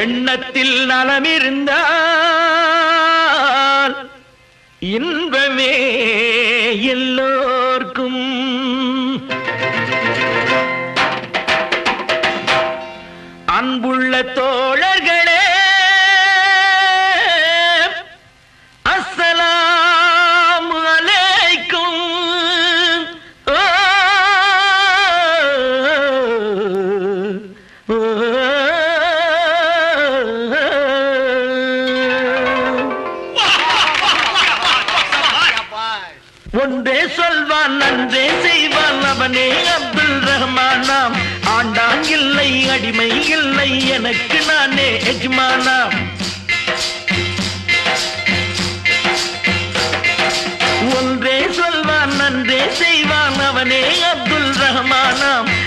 எண்ணத்தில் நலமிருந்தால் இன்பமே எல்லோர்க்கும். அன்புள்ள தோழர்களே அஸ்ஸலாமு அலைக்கும். ஓ, ஒன்றே சொல்வான் நன்றே செய்வான் அவனே அப்துல் ரஹ்மானாம். ஆண்டான் இல்லை அடிமை இல்லை எனக்கு நானே எஜ்மானாம். ஒன்றே சொல்வான் நன்றே செய்வான் அவனே அப்துல் ரஹ்மானாம்.